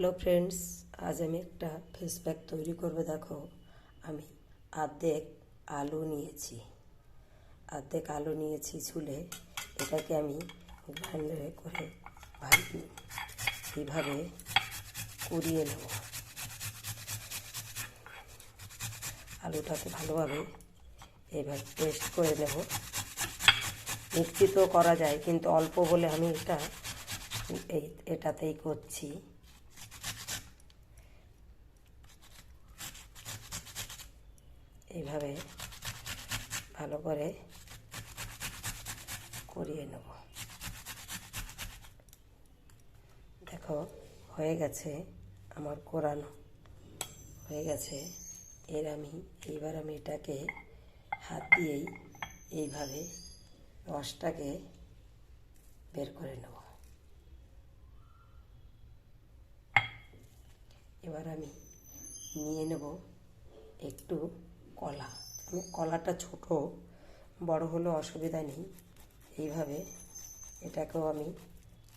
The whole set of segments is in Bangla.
হ্যালো ফ্রেন্ডস, আজ আমি একটা ফেস প্যাক তৈরি করব। দেখো, আমি আর্ধেক আলু নিয়েছি। আর্ধেক আলু নিয়েছি ছুলে এটাকে আমি গ্রাইন্ডারে করে ভাই এইভাবে কুড়িয়ে নেব। আলুটাকে ভালোভাবে এইভাবে পেস্ট করে নেব। মিক্সিতেও করা যায়, কিন্তু অল্প বলে আমি এটা এটাতেই করছি। এইভাবে ভালো করে করিয়ে নেব। দেখো, হয়ে গেছে আমার কোরানো। হয়ে গেছে। এর আমি, এইবার আমি এটাকে হাত দিয়েই এইভাবে রসটাকে বের করে নেব। এবার আমি নিয়ে নেব একটু কলা। আমি কলাটা ছোট, বড় হলেও অসুবিধা নেই। এইভাবে এটাকেও আমি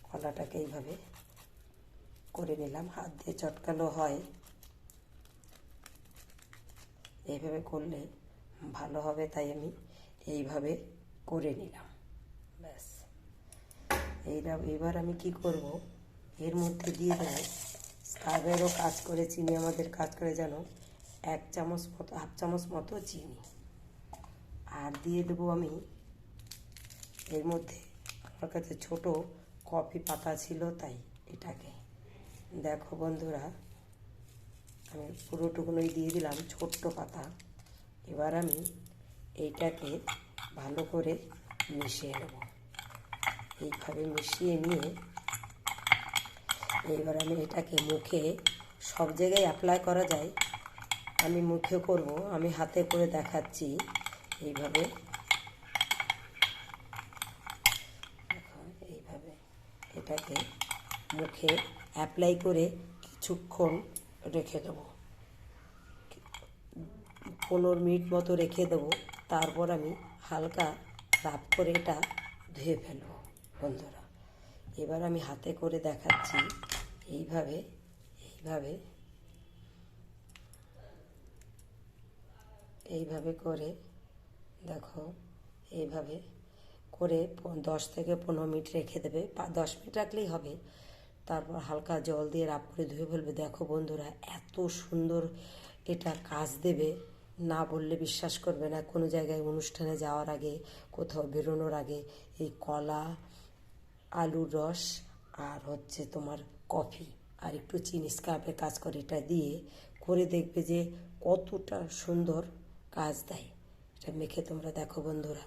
কলাটাকে এইভাবে করে নিলাম। হাত দিয়ে চটকালো হয়। এইভাবে করলে ভালো হবে, তাই আমি এইভাবে করে নিলাম। ব্যাস। এইরা এবার আমি কি করব? এর মধ্যে দিয়ে দেবো। স্কাবেরও কাজ করে চিনি আমাদের কাজ করে যেন এক চামচ মতো, হাফ চামচ মতো চিনি। আর দিয়ে দেবো আমি এর মধ্যে আমার কাছে ছোটো কফি পাতা ছিল তাই এটাকে। দেখো বন্ধুরা, আমি পুরোটুকুনই দিয়ে দিলাম ছোট্ট পাতা। এবার আমি এইটাকে ভালো করে মিশিয়ে নেব। এইভাবে মিশিয়ে নিয়ে এবার আমি এটাকে মুখে সব জায়গায় অ্যাপ্লাই করা যায়। আমি মুখে করব, আমি হাতে করে দেখাচ্ছি এইভাবে। এইভাবে এটাকে মুখে অ্যাপ্লাই করে কিছুক্ষণ রেখে দেবো। পনেরো মিনিট মতো রেখে দেবো, তারপর আমি হালকা রাপ করে এটা ধুয়ে ফেলব, বন্ধুরা। এবার আমি হাতে করে দেখাচ্ছি, এইভাবে এইভাবে এইভাবে করে, দেখো, এইভাবে করে দশ থেকে পনেরো মিনিট রেখে দেবে। দশ মিনিট রাখলেই হবে। তারপর হালকা জল দিয়ে রাপ করে ধুয়ে ফেলবে। দেখো বন্ধুরা, এত সুন্দর এটা কাজ দেবে। না বললে বিশ্বাস করবে না, কোনো জায়গায় অনুষ্ঠানে যাওয়ার আগে, কোথাও বেরোনোর আগে এই কলা, আলুর রস আর হচ্ছে তোমার কফি আর একটু চিনি স্কার্পে কাজ করে এটা দিয়ে করে দেখবে যে কতটা সুন্দর কাজ দেয়। এটা মেখে তোমরা দেখো বন্ধুরা।